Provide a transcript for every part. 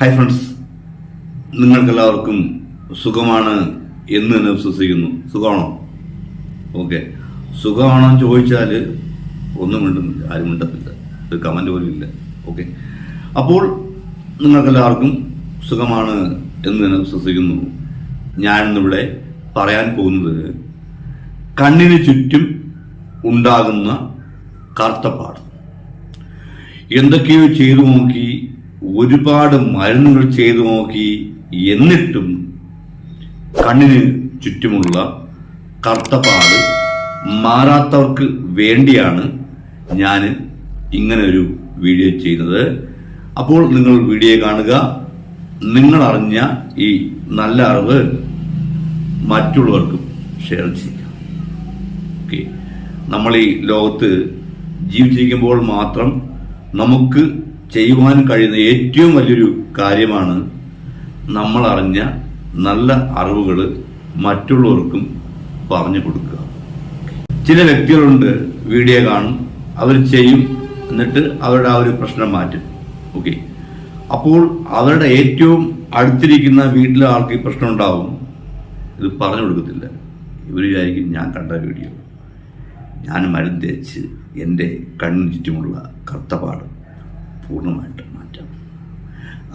Hi friends നിങ്ങൾക്കെല്ലാവർക്കും സുഖമാണ് എന്ന് തന്നെ വിശ്വസിക്കുന്നു. സുഖമാണോ? ഓക്കെ സുഖമാണോ എന്ന് ചോദിച്ചാൽ ഒന്നും മിണ്ടുന്നില്ല ആരും മിണ്ടത്തില്ല. ഒരു കമന്റ് പോലും ഇല്ല. ഓക്കെ അപ്പോൾ നിങ്ങൾക്കെല്ലാവർക്കും സുഖമാണ് എന്ന് തന്നെ വിശ്വസിക്കുന്നു. ഞാനിന്നിവിടെ പറയാൻ പോകുന്നത് കണ്ണിന് ചുറ്റും ഉണ്ടാകുന്ന കറുത്തപ്പാട് എന്തൊക്കെയോ ചെയ്തു നോക്കി ഒരുപാട് മരുന്നുകൾ ചെയ്തു നോക്കി എന്നിട്ടും കണ്ണിന് ചുറ്റുമുള്ള കറുത്തപ്പാട് മാറാത്തവർക്ക് വേണ്ടിയാണ് ഞാൻ ഇങ്ങനെ ഒരു വീഡിയോ ചെയ്യുന്നത്. അപ്പോൾ നിങ്ങൾ വീഡിയോ കാണുക. നിങ്ങൾ അറിഞ്ഞ ഈ നല്ല അറിവ് മറ്റുള്ളവർക്കും ഷെയർ ചെയ്യുക. ഓക്കെ നമ്മൾ ഈ ലോകത്ത് ജീവിച്ചിരിക്കുമ്പോൾ മാത്രം നമുക്ക് ചെയ്യുവാൻ കഴിയുന്ന ഏറ്റവും വലിയൊരു കാര്യമാണ് നമ്മൾ അറിഞ്ഞ നല്ല അറിവുകൾ മറ്റുള്ളവർക്കും പറഞ്ഞു കൊടുക്കുക. ചില വ്യക്തികളുണ്ട് വീഡിയോ കാണും അവർ ചെയ്യും എന്നിട്ട് അവരുടെ ആ ഒരു പ്രശ്നം മാറ്റും. ഓക്കെ? അപ്പോൾ അവരുടെ ഏറ്റവും അടുത്തിരിക്കുന്ന വീട്ടിലെ ആൾക്ക് ഈ പ്രശ്നം ഉണ്ടാവും. ഇത് പറഞ്ഞു കൊടുക്കത്തില്ല. ഇവർ വിചാരിക്കും ഞാൻ കണ്ട വീഡിയോ. ഞാൻ മരുന്ന് തേച്ച് എന്റെ കണ്ണിന് ചുറ്റുമുള്ള കറുത്തപാട് പൂർണമായിട്ട് മാറ്റാം.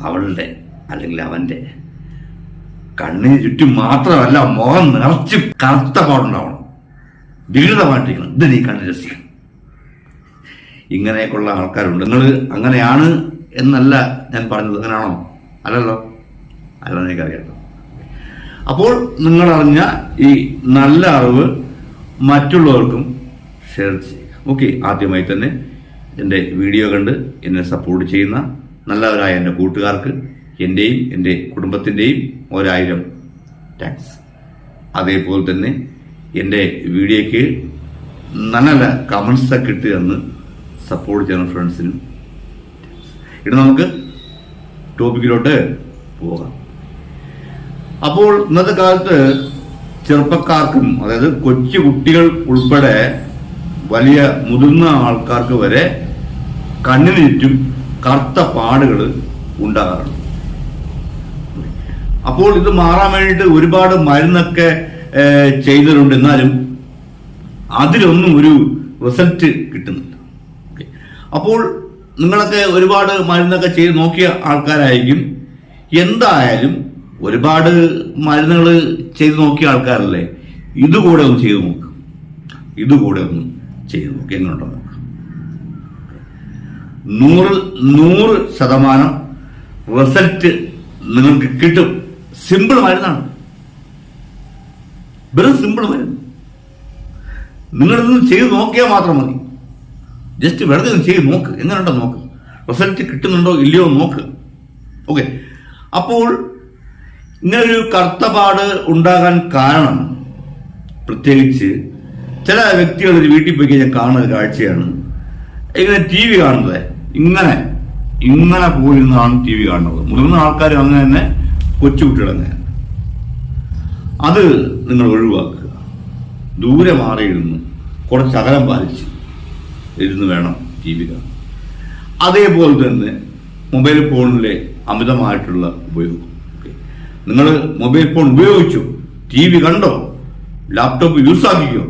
അവളുടെ അല്ലെങ്കിൽ അവന്റെ കണ്ണിന് ചുറ്റും മാത്രമല്ല മുഖം നിറച്ച് കറുത്ത പാടുണ്ടാവണം. വികൃതമായിട്ടിരിക്കണം. ഇത് നീ കണ്ണ് രസിക്കണം. ഇങ്ങനെയൊക്കെയുള്ള ആൾക്കാരുണ്ട്. നിങ്ങൾ അങ്ങനെയാണ് എന്നല്ല ഞാൻ പറഞ്ഞത്. അങ്ങനെയാണോ? അല്ലല്ലോ. അല്ല എനിക്കറിയാം അപ്പോൾ നിങ്ങൾ അറിഞ്ഞ ഈ നല്ല അറിവ് മറ്റുള്ളവർക്കും ഷെയർ ചെയ്യുക. ഓക്കെ ആദ്യമായി തന്നെ എന്റെ വീഡിയോ കണ്ട് എന്നെ സപ്പോർട്ട് ചെയ്യുന്ന നല്ലവരായ എന്റെ കൂട്ടുകാർക്ക് എന്റെയും എന്റെ കുടുംബത്തിന്റെയും ഒരായിരം താങ്ക്സ് അതേപോലെ തന്നെ എന്റെ വീഡിയോയ്ക്ക് നല്ല നല്ല കമൻസ് ഒക്കെ ഇട്ട് തന്ന് സപ്പോർട്ട് ചെയ്യുന്ന ഫ്രണ്ട്സിനും ഇനി നമുക്ക് ടോപ്പിക്കിലോട്ട് പോകാം. അപ്പോൾ ഇന്നത്തെ കാലത്ത് ചെറുപ്പക്കാർക്കും അതായത് കൊച്ചു കുട്ടികൾ ഉൾപ്പെടെ വലിയ മുതിർന്ന ആൾക്കാർക്ക് വരെ കണ്ണിന് ചുറ്റും കറുത്ത പാടുകൾ ഉണ്ടാകാറുണ്ട്. അപ്പോൾ ഇത് മാറാൻ വേണ്ടിയിട്ട് ഒരുപാട് മരുന്നൊക്കെ ചെയ്തിട്ടുണ്ട്. എന്നാലും അതിലൊന്നും ഒരു റിസൾട്ട് കിട്ടുന്നില്ല. അപ്പോൾ നിങ്ങളൊക്കെ ഒരുപാട് മരുന്നൊക്കെ ചെയ്ത് നോക്കിയ ആൾക്കാരായിരിക്കും. എന്തായാലും ഒരുപാട് മരുന്നുകൾ ചെയ്ത് നോക്കിയ ആൾക്കാരല്ലേ? ഇതുകൂടെ ഒന്ന് ചെയ്ത് നോക്കുക ഇതുകൂടെ ഒന്ന് ചെയ്ത് നോക്കി. എങ്ങനെയുണ്ടോ നൂറിൽ നൂറ് ശതമാനം റിസൾട്ട് നിങ്ങൾക്ക് കിട്ടും. സിമ്പിൾ മരുന്നാണ്. വെറും സിമ്പിൾ മരുന്ന്. നിങ്ങളിതൊന്നും ചെയ്ത് നോക്കിയാൽ മാത്രം മതി. ജസ്റ്റ് വെറുതെ ഒന്ന് ചെയ്ത് നോക്ക്. എങ്ങനെയുണ്ടോ നോക്ക്. റിസൾട്ട് കിട്ടുന്നുണ്ടോ ഇല്ലയോ നോക്ക്. ഓക്കെ അപ്പോൾ ഇങ്ങനൊരു കറുത്തപാട് ഉണ്ടാകാൻ കാരണം പ്രത്യേകിച്ച് ചില വ്യക്തികൾ ഒരു വീട്ടിൽ പോയി കഴിഞ്ഞാൽ കാണുന്ന ഒരു കാഴ്ചയാണ്. ഇങ്ങനെ ടി വി കാണുന്നത്. ഇങ്ങനെ ഇങ്ങനെ പോയിരുന്നാണ് ടി വി കാണുന്നത്. മുതിർന്ന ആൾക്കാർ അങ്ങനെ തന്നെ കൊച്ചുകുട്ടികൾ അത് നിങ്ങൾ ഒഴിവാക്കുക. ദൂരെ മാറിയിരുന്നു കുറച്ച് അകലം പാലിച്ച് ഇരുന്ന് വേണം ടി വി കാണാൻ. അതേപോലെ തന്നെ മൊബൈൽ ഫോണിലെ അമിതമായിട്ടുള്ള ഉപയോഗം. നിങ്ങൾ മൊബൈൽ ഫോൺ ഉപയോഗിച്ചു? ടി വി കണ്ടോ? ലാപ്ടോപ്പ് യൂസ് ആക്കിക്കോ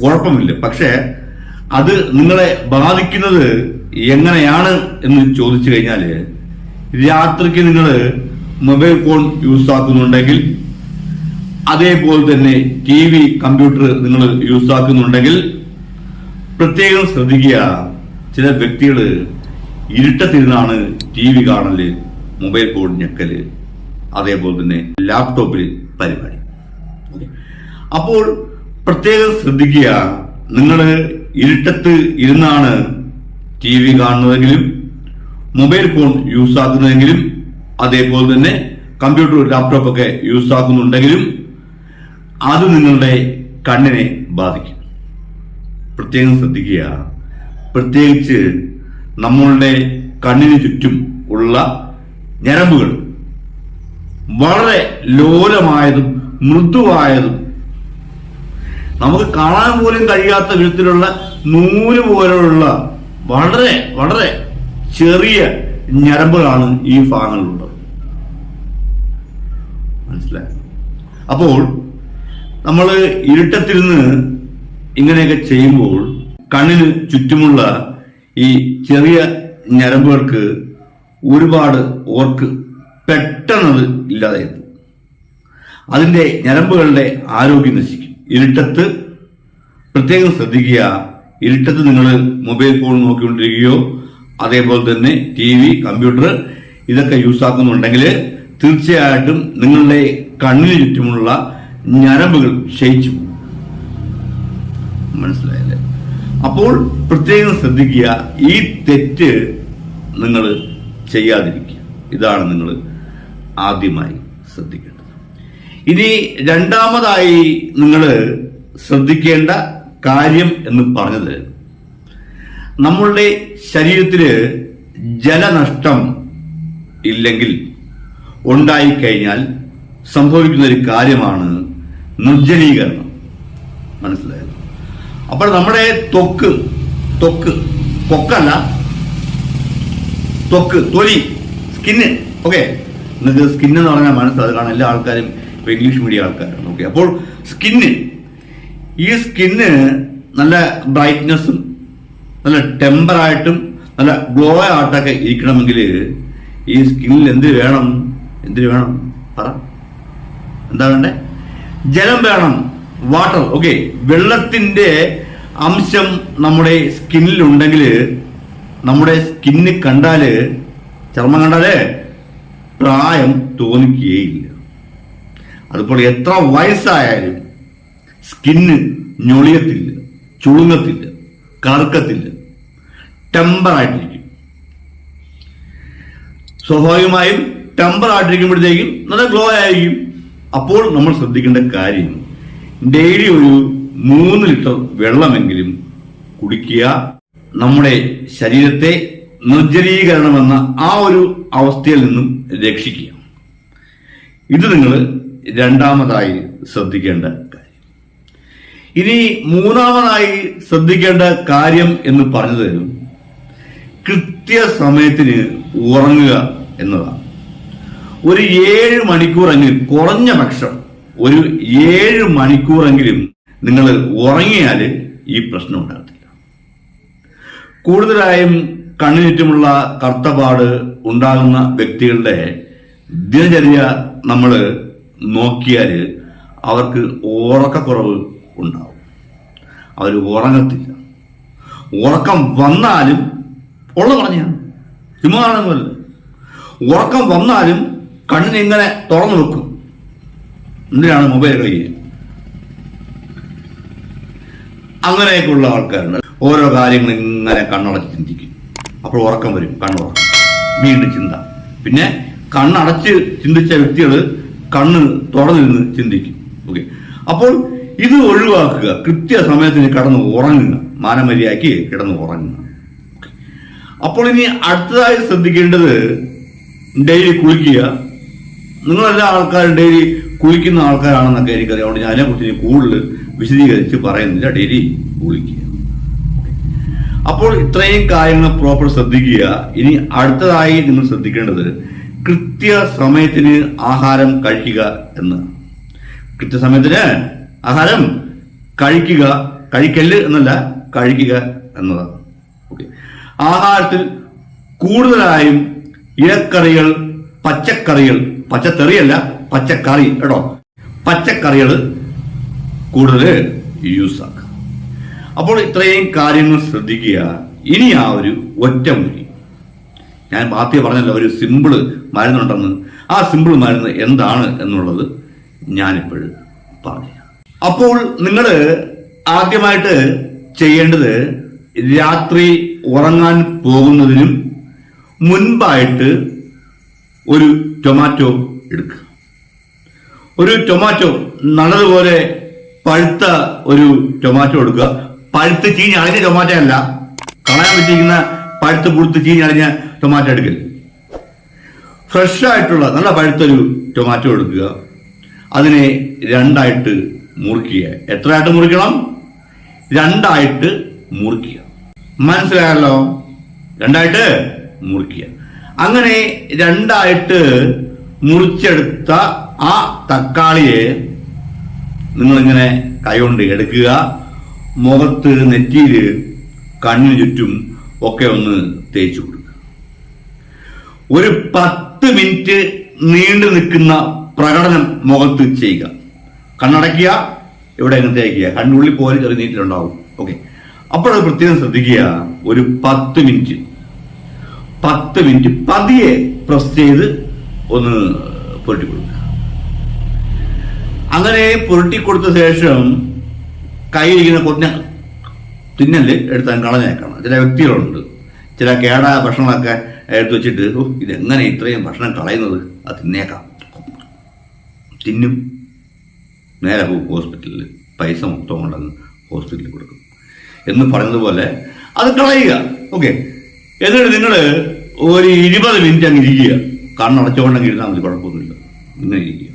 കുഴപ്പമില്ല. പക്ഷേ അത് നിങ്ങളെ ബാധിക്കുന്നത് എങ്ങനെയാണ് എന്ന് ചോദിച്ചു കഴിഞ്ഞാൽ രാത്രിക്ക് നിങ്ങൾ മൊബൈൽ ഫോൺ യൂസ് ആക്കുന്നുണ്ടെങ്കിൽ അതേപോലെ തന്നെ ടി വി കമ്പ്യൂട്ടർ നിങ്ങൾ യൂസ് ആക്കുന്നുണ്ടെങ്കിൽ പ്രത്യേകം ശ്രദ്ധിക്കുക ചില വ്യക്തികൾ ഇരുട്ടത്തിരുന്നാണ് ടി വി കാണൽ മൊബൈൽ ഫോൺ ഞെക്കൽ അതേപോലെ തന്നെ ലാപ്ടോപ്പിൽ പരിപാടി. അപ്പോൾ പ്രത്യേകം ശ്രദ്ധിക്കുക നിങ്ങൾ ഇരുട്ടത്ത് ഇരുന്നാണ് ടി വി കാണുന്നതെങ്കിലും മൊബൈൽ ഫോൺ യൂസ് ആക്കുന്നതെങ്കിലും അതേപോലെ തന്നെ കമ്പ്യൂട്ടർ ലാപ്ടോപ്പ് ഒക്കെ യൂസ് ആക്കുന്നുണ്ടെങ്കിലും അത് നിങ്ങളുടെ കണ്ണിനെ ബാധിക്കും. പ്രത്യേകം ശ്രദ്ധിക്കുക. പ്രത്യേകിച്ച് നമ്മളുടെ കണ്ണിന് ചുറ്റും ഉള്ള ഞരമ്പുകൾ. വളരെ ലോലമായതും മൃദുവായതും. നമുക്ക് കാണാൻ പോലും കഴിയാത്ത വിധത്തിലുള്ള നൂൽ പോലുള്ള വളരെ വളരെ ചെറിയ ഞരമ്പുകളാണ് ഈ ഭാഗങ്ങളിലുള്ളത്. മനസ്സിലായി? അപ്പോൾ നമ്മൾ ഇരുട്ടത്തിരുന്ന് ഇങ്ങനെയൊക്കെ ചെയ്യുമ്പോൾ കണ്ണിന് ചുറ്റുമുള്ള ഈ ചെറിയ ഞരമ്പുകൾക്ക് ഒരുപാട് ഓർക്ക് പെട്ടെന്നത് ഇല്ലാതായിരുന്നു. അതിന്റെ ഞരമ്പുകളുടെ ആരോഗ്യം നശിക്കും. ഇരുട്ടത്ത് പ്രത്യേകം ശ്രദ്ധിക്കുക. ഇരുട്ടത്ത് നിങ്ങൾ മൊബൈൽ ഫോൺ നോക്കിക്കൊണ്ടിരിക്കുകയോ അതേപോലെ തന്നെ ടി വി കമ്പ്യൂട്ടർ ഇതൊക്കെ യൂസ് ആക്കുന്നുണ്ടെങ്കിൽ തീർച്ചയായിട്ടും നിങ്ങളുടെ കണ്ണിന് ചുറ്റുമുള്ള ഞരമ്പുകൾ ക്ഷയിച്ചു. മനസ്സിലായല്ലേ? അപ്പോൾ പ്രത്യേകം ശ്രദ്ധിക്കുക ഈ തെറ്റ് നിങ്ങൾ ചെയ്യാതിരിക്കുക. ഇതാണ് നിങ്ങൾ ആദ്യമായി ശ്രദ്ധിക്കേണ്ടത്. ഇനി രണ്ടാമതായി നിങ്ങൾ ശ്രദ്ധിക്കേണ്ട കാര്യം എന്ന് പറഞ്ഞത് നമ്മളുടെ ശരീരത്തിൽ ജലനഷ്ടം ഇല്ലെങ്കിൽ ഉണ്ടായിക്കഴിഞ്ഞാൽ സംഭവിക്കുന്ന ഒരു കാര്യമാണ് നിർജലീകരണം. മനസ്സിലായത് അപ്പോൾ നമ്മുടെ ത്വക്ക് ത്വക്ക് കൊക്കല്ല ത്വക്ക് തൊലി സ്കിന്ന് ഓക്കെ? നിങ്ങൾക്ക് സ്കിന്ന് എന്ന് പറഞ്ഞാൽ മനസ്സിലായത് കാരണം എല്ലാ ആൾക്കാരും ഇപ്പൊ ഇംഗ്ലീഷ് മീഡിയം ആൾക്കാരാണ്. ഓക്കെ? അപ്പോൾ സ്കിന്ന് ഈ സ്കിന്ന് നല്ല ബ്രൈറ്റ്നെസ്സും നല്ല ടെമ്പറായിട്ടും നല്ല ഗ്ലോ ആയിട്ടൊക്കെ ഇരിക്കണമെങ്കിൽ ഈ സ്കിന്നിൽ എന്ത് വേണം? എന്ത് വേണം? പറ. എന്താ വേണ്ടേ? ജലം വേണം. വാട്ടർ. ഓക്കെ. വെള്ളത്തിന്റെ അംശം നമ്മുടെ സ്കിന്നിൽ ഉണ്ടെങ്കിൽ നമ്മുടെ സ്കിന്ന് കണ്ടാൽ ചർമ്മം കണ്ടാൽ പ്രായം തോന്നിക്കുകയില്ല. അതുപോലെ എത്ര വയസ്സായാലും സ്കിന്ന് ഞൊളിയത്തില്ല ചുളുങ്ങത്തില്ല കറുക്കത്തില്ല ടെമ്പറായിട്ടിരിക്കും സ്വാഭാവികമായും ടെമ്പർ ആയിട്ടിരിക്കുമ്പോഴത്തേക്കും നല്ല ഗ്ലോ ആയിരിക്കും. അപ്പോൾ നമ്മൾ ശ്രദ്ധിക്കേണ്ട കാര്യം ഡെയിലി ഒരു മൂന്ന് ലിറ്റർ വെള്ളമെങ്കിലും കുടിക്കുക. നമ്മുടെ ശരീരത്തെ നിർജലീകരണമെന്ന ആ ഒരു അവസ്ഥയിൽ നിന്നും രക്ഷിക്കുക. ഇത് നിങ്ങൾ രണ്ടാമതായി ശ്രദ്ധിക്കേണ്ട ഇനി മൂന്നാമതായി ശ്രദ്ധിക്കേണ്ട കാര്യം എന്ന് പറഞ്ഞു തരും. കൃത്യസമയത്തിന് ഉറങ്ങുക എന്നതാണ്. ഒരു ഏഴ് മണിക്കൂറെങ്കിലും കുറഞ്ഞ പക്ഷം ഒരു ഏഴ് മണിക്കൂറെങ്കിലും നിങ്ങൾ ഉറങ്ങിയാൽ ഈ പ്രശ്നം ഉണ്ടാകത്തില്ല. കൂടുതലായും കണ്ണിന് ചുറ്റുമുള്ള കർത്തപാട് ഉണ്ടാകുന്ന വ്യക്തികളുടെ ദിനചര്യ നമ്മൾ നോക്കിയാൽ അവർക്ക് ഉറക്കക്കുറവ് ഉണ്ടാവും. അവർ ഉറങ്ങത്തില്ല. ഉറക്കം വന്നാലും ഉള്ള പറഞ്ഞാണ് ചുമ്മാണെന്നല്ല ഉറക്കം വന്നാലും കണ്ണിനെ ഇങ്ങനെ തുറന്നു വെക്കും. എന്തിനാണ് മൊബൈൽ കളിക്കുക അങ്ങനെയൊക്കെയുള്ള ആൾക്കാരുണ്ട്. ഓരോ കാര്യങ്ങൾ ഇങ്ങനെ കണ്ണടച്ച് ചിന്തിക്കും. അപ്പോൾ ഉറക്കം വരും കണ്ണുറക്കം. വീണ്ടും ചിന്ത. പിന്നെ കണ്ണടച്ച് ചിന്തിച്ച വ്യക്തികൾ കണ്ണ് തുറന്നിരുന്ന് ചിന്തിക്കും. ഓക്കെ. അപ്പോൾ ഇത് ഒഴിവാക്കുക. കൃത്യസമയത്തിന് കിടന്ന് ഉറങ്ങുക. മാനമര്യാദയ്ക്ക് കിടന്ന് ഉറങ്ങുക. അപ്പോൾ ഇനി അടുത്തതായി ശ്രദ്ധിക്കേണ്ടത് ഡെയിലി കുളിക്കുക. നിങ്ങളെല്ലാ ആൾക്കാരും ഡെയിലി കുളിക്കുന്ന ആൾക്കാരാണെന്നൊക്കെ എനിക്കറിയാം അതുകൊണ്ട് അതിനെക്കുറിച്ച് ഇനി കൂടുതൽ വിശദീകരിച്ച് പറയുന്നില്ല. ഡെയിലി കുളിക്കുക. അപ്പോൾ ഇത്രയും കാര്യങ്ങൾ പ്രോപ്പർ ശ്രദ്ധിക്കുക. ഇനി അടുത്തതായി നിങ്ങൾ ശ്രദ്ധിക്കേണ്ടത് കൃത്യ സമയത്തിന് ആഹാരം കഴിക്കുക എന്ന്. കൃത്യസമയത്തിന് ആഹാരം കഴിക്കുക കഴിക്കൽ എന്നല്ല കഴിക്കുക എന്നതാണ്. ഓക്കെ ആഹാരത്തിൽ കൂടുതലായും ഇലക്കറികൾ പച്ചക്കറികൾ പച്ചത്തെറിയല്ല പച്ചക്കറി കേട്ടോ. പച്ചക്കറികൾ കൂടുതൽ യൂസ് ആക്കുക. അപ്പോൾ ഇത്രയും കാര്യങ്ങൾ ശ്രദ്ധിക്കുക. ഇനി ആ ഒരു ഒറ്റമുറി ഞാൻ ബാത്തി പറഞ്ഞല്ലോ ഒരു സിമ്പിൾ മരുന്നുണ്ടെന്ന്. ആ സിമ്പിൾ മരുന്ന് എന്താണ് എന്നുള്ളത് ഞാനിപ്പോഴും പറഞ്ഞു. അപ്പോൾ നിങ്ങൾ ആദ്യമായിട്ട് ചെയ്യേണ്ടത് രാത്രി ഉറങ്ങാൻ പോകുന്നതിനും മുൻപായിട്ട് ഒരു ടൊമാറ്റോ എടുക്കുക. ഒരു ടൊമാറ്റോ നല്ലതുപോലെ പഴുത്ത ഒരു ടൊമാറ്റോ എടുക്കുക. പഴുത്ത് ചീഞ്ഞ് ടൊമാറ്റോ അല്ല. കളയാൻ പറ്റിയിരിക്കുന്ന പഴുത്ത് പുഴുത്ത് ചീഞ്ഞ് ടൊമാറ്റോ എടുക്കൽ. ഫ്രഷ് ആയിട്ടുള്ള നല്ല പഴുത്തൊരു ടൊമാറ്റോ എടുക്കുക. അതിനെ രണ്ടായിട്ട് മുറിക്കുക എത്രയായിട്ട് മുറിക്കണം? രണ്ടായിട്ട് മുറുക്കിയ. മനസ്സിലായല്ലോ? രണ്ടായിട്ട് മുറിക്കുക അങ്ങനെ രണ്ടായിട്ട് മുറിച്ചെടുത്ത ആ തക്കാളിയെ നിങ്ങളിങ്ങനെ കൈകൊണ്ട് എടുക്കുക. മുഖത്ത് നെറ്റിയിൽ കണ്ണിന് ചുറ്റും ഒക്കെ ഒന്ന് തേച്ചു കൊടുക്കുക. ഒരു പത്ത് മിനിറ്റ് നീണ്ടു നിൽക്കുന്ന പ്രകടനം മുഖത്ത് ചെയ്യുക. കണ്ണടയ്ക്കുക ഇവിടെ അങ്ങനത്തെ അയക്കുക കണ്ണുള്ളിൽ പോലും ചെറിയ നീറ്റിലുണ്ടാവും ഓക്കെ അപ്പോഴത് പ്രത്യേകം ശ്രദ്ധിക്കുക. ഒരു പത്ത് മിനിറ്റ്. പത്ത് മിനിറ്റ് പതിയെ പ്രസ് ചെയ്ത് ഒന്ന് പുരട്ടി കൊടുക്കുക. അങ്ങനെ പുരട്ടി കൊടുത്ത ശേഷം കയ്യിലിരിക്കുന്ന കൊഞ്ഞ തിന്നൽ എടുത്താൽ കളഞ്ഞേക്കണം. ചില വ്യക്തികളുണ്ട്. ചില കേടാ ഭക്ഷണമൊക്കെ എടുത്ത് വെച്ചിട്ട് ഇതെങ്ങനെ ഇത്രയും ഭക്ഷണം കളയുന്നത്? അത് തിന്നേക്കാം. തിന്നും. നേരെ ഹോസ്പിറ്റലിൽ പൈസ മൊത്തം കൊണ്ടുവന്ന് ഹോസ്പിറ്റലിൽ കൊടുക്കും. എന്ന് പറഞ്ഞതുപോലെ അത് കളയുക. ഓക്കെ. എന്നിട്ട് നിങ്ങൾ ഒരു ഇരുപത് മിനിറ്റ് അങ്ങ് ഇരിക്കുക. കണ്ണടച്ചുകൊണ്ടങ്ങ് ഇരുന്നാൽ മതി കുഴപ്പമൊന്നുമില്ല. ഇങ്ങനെ ഇരിക്കുക.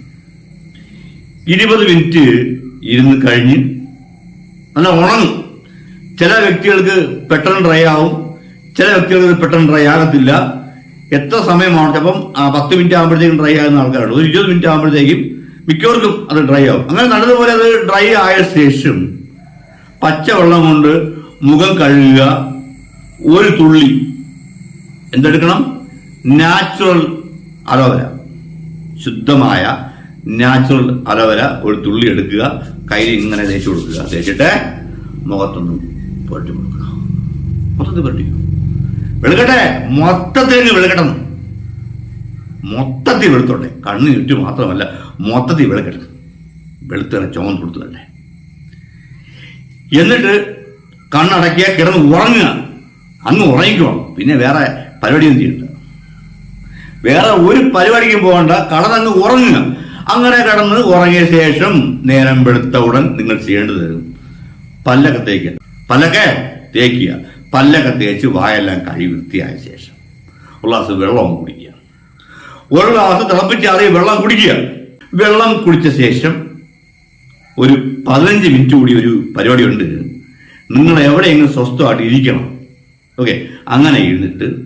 ഇരുപത് മിനിറ്റ് ഇരുന്ന് കഴിഞ്ഞ് നല്ല ഉണങ്ങും ചില വ്യക്തികൾക്ക് പെട്ടെന്ന് ഡ്രൈ ആവും. ചില വ്യക്തികൾക്ക് പെട്ടെന്ന് ഡ്രൈ ആകത്തില്ല. എത്ര സമയമാണ് ചിലപ്പം പത്ത് മിനിറ്റ് ആകുമ്പോഴത്തേക്കും ഡ്രൈ ആകുന്ന ആൾക്കാരുണ്ട്. ഒരു ഇരുപത് മിനിറ്റ് ആകുമ്പോഴത്തേക്കും മിക്കവർക്കും അത് ഡ്രൈ ആവും. അങ്ങനെ നല്ലതുപോലെ അത് ഡ്രൈ ആയ ശേഷം പച്ചവെള്ളം കൊണ്ട് മുഖം കഴുകുക ഒരു തുള്ളി എന്തെടുക്കണം? Natural aloe vera. ശുദ്ധമായ നാച്ചുറൽ അലോവര ഒരു തുള്ളി എടുക്കുക കയ്യിൽ ഇങ്ങനെ തേച്ച് കൊടുക്കുക. തേച്ചിട്ട് മുഖത്തൊന്നും പുരട്ടി കൊടുക്കുക. മൊത്തത്തിൽ പുരട്ടി. വെളുക്കട്ടെ മൊത്തത്തിൽ വെളുക്കട്ടെ മൊത്തത്തിൽ വെളുത്തോട്ടെ. കണ്ണ് ചുറ്റി മാത്രമല്ല മൊത്തത്തിൽ വെളുക്കട്ടെ വെളുത്തറ ചുമന്ന് കൊടുത്തതല്ലേ എന്നിട്ട് കണ്ണടക്കിയ കിടന്ന് ഉറങ്ങുക. അങ്ങ് ഉറങ്ങിക്കണം പിന്നെ വേറെ പരിപാടിയൊന്നും ചെയ്യണ്ട. വേറെ ഒരു പരിപാടിക്കും പോകണ്ട. കടന്നങ്ങ് ഉറങ്ങുക. അങ്ങനെ കടന്ന് ഉറങ്ങിയ ശേഷം നേരം വെളുത്ത ഉടൻ നിങ്ങൾ ചെയ്യേണ്ടത് പല്ലൊക്കെ തേക്കുക. പല്ലൊക്കെ തേക്കുക. പല്ലൊക്കെ തേച്ച് വായെല്ലാം കഴി വൃത്തിയായ ശേഷം. ഒരു ഗ്ലാസ് വെള്ളം കുടിക്കുക. ഒരു ഗ്ലാസ് തിളപ്പിച്ചാറിയ വെള്ളം കുടിക്കുക. വെള്ളം കുടിച്ച ശേഷം ഒരു പതിനഞ്ച് മിനിറ്റ് കൂടി ഒരു പരിപാടി ഉണ്ട് നിങ്ങൾ എവിടെയെങ്കിലും സ്വസ്ഥമായിട്ട് ഇരിക്കണം. ഓക്കെ. അങ്ങനെ ഇരുന്നിട്ട്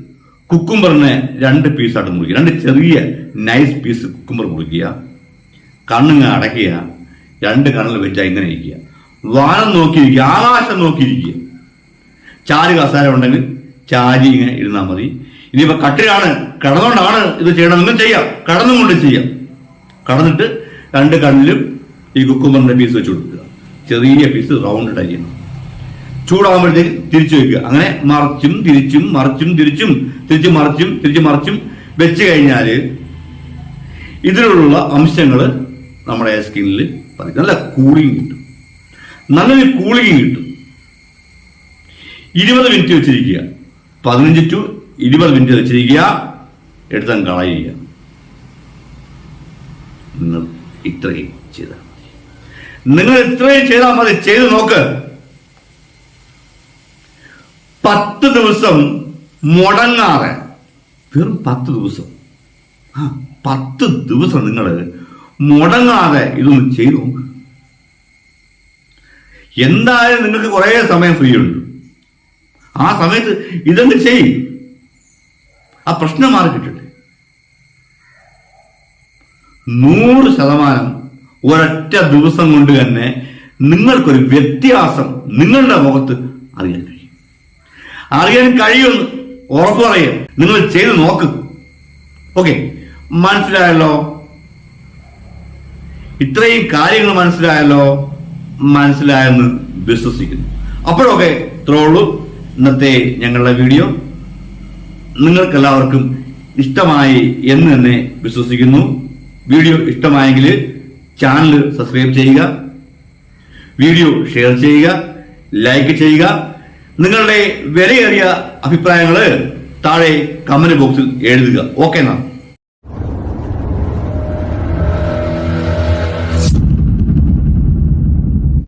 കുക്കുംബറിനെ രണ്ട് പീസായിട്ട് മുറിക്കുക. രണ്ട് ചെറിയ നൈസ് പീസ് കുക്കുംബർ മുറിക്കുക. കണ്ണുങ്ങ അടയ്ക്കുക. രണ്ട് കണ്ണിൽ വെച്ചാൽ ഇങ്ങനെ ഇരിക്കുക. വാനം നോക്കിയിരിക്കുക ആകാശം നോക്കിയിരിക്കുക ചാരി കസാര ഉണ്ടെങ്കിൽ ചാരി ഇങ്ങനെ ഇരുന്നാൽ മതി. ഇനിയിപ്പോൾ കട്ടിലാണ്. കിടന്നുകൊണ്ടാണ് ഇത് ചെയ്യണം ചെയ്യാം. കിടന്നുകൊണ്ട് ചെയ്യാം. കടന്നിട്ട് രണ്ട് കണ്ണിലും ഈ കുക്കുമറിന്റെ പീസ് വെച്ച് കൊടുക്കുക. ചെറിയ പീസ് റൗണ്ട് അരിയണം ചൂടാകുമ്പോഴത്തേക്ക് തിരിച്ചു വെക്കുക. അങ്ങനെ മറിച്ചും തിരിച്ചും മറിച്ചും തിരിച്ചും തിരിച്ചു മറിച്ചും തിരിച്ചു മറിച്ചും വെച്ച് കഴിഞ്ഞാൽ ഇതിലുള്ള അംശങ്ങൾ നമ്മുടെ സ്കിന്നിൽ പതിക്കും നല്ല കൂളിംഗ് കിട്ടും. നല്ലൊരു കൂളിംഗ് കിട്ടും. ഇരുപത് മിനിറ്റ് വെച്ചിരിക്കുക. പതിനഞ്ച് ടു ഇരുപത് മിനിറ്റ് വെച്ചിരിക്കുക. എടുത്താൽ കളയുക. നിങ്ങൾ ഇത്രയും ചെയ്താൽ നിങ്ങൾ ഇത്രയും ചെയ്താൽ മതി. ചെയ്ത് നോക്ക്. പത്ത് ദിവസം മുടങ്ങാതെ വെറും പത്ത് ദിവസം. ആ പത്ത് ദിവസം നിങ്ങൾ മുടങ്ങാതെ ഇതൊന്ന് ചെയ്തു നോക്ക്. എന്തായാലും നിങ്ങൾക്ക് കുറേ സമയം ഫ്രീ ഉണ്ട്. ആ സമയത്ത് ഇതങ്ങ് ചെയ്യും? ആ പ്രശ്നം മാറി കിട്ടട്ടെ. നൂറ് ശതമാനം ഒരൊറ്റ ദിവസം കൊണ്ട് തന്നെ നിങ്ങൾക്കൊരു വ്യത്യാസം നിങ്ങളുടെ മുഖത്ത് അറിയാൻ കഴിയും. അറിയാൻ കഴിയുമെന്ന് ഉറപ്പ് പറയുക നിങ്ങൾ ചെയ്ത് നോക്ക്. ഓക്കെ. മനസ്സിലായല്ലോ? ഇത്രയും കാര്യങ്ങൾ മനസ്സിലായല്ലോ? മനസ്സിലായെന്ന് വിശ്വസിക്കുന്നു. അപ്പോഴൊക്കെ ഇത്രയുള്ളൂ. ഇന്നത്തെ ഞങ്ങളുടെ വീഡിയോ. നിങ്ങൾക്കെല്ലാവർക്കും ഇഷ്ടമായി എന്ന് തന്നെ വിശ്വസിക്കുന്നു. വീഡിയോ ഇഷ്ടമായെങ്കിൽ ചാനൽ സബ്സ്ക്രൈബ് ചെയ്യുക വീഡിയോ ഷെയർ ചെയ്യുക ലൈക്ക് ചെയ്യുക. നിങ്ങളുടെ വിലയേറിയ അഭിപ്രായങ്ങൾ താഴെ കമന്റ് ബോക്സിൽ എഴുതുക. ഓക്കെ എന്നാ?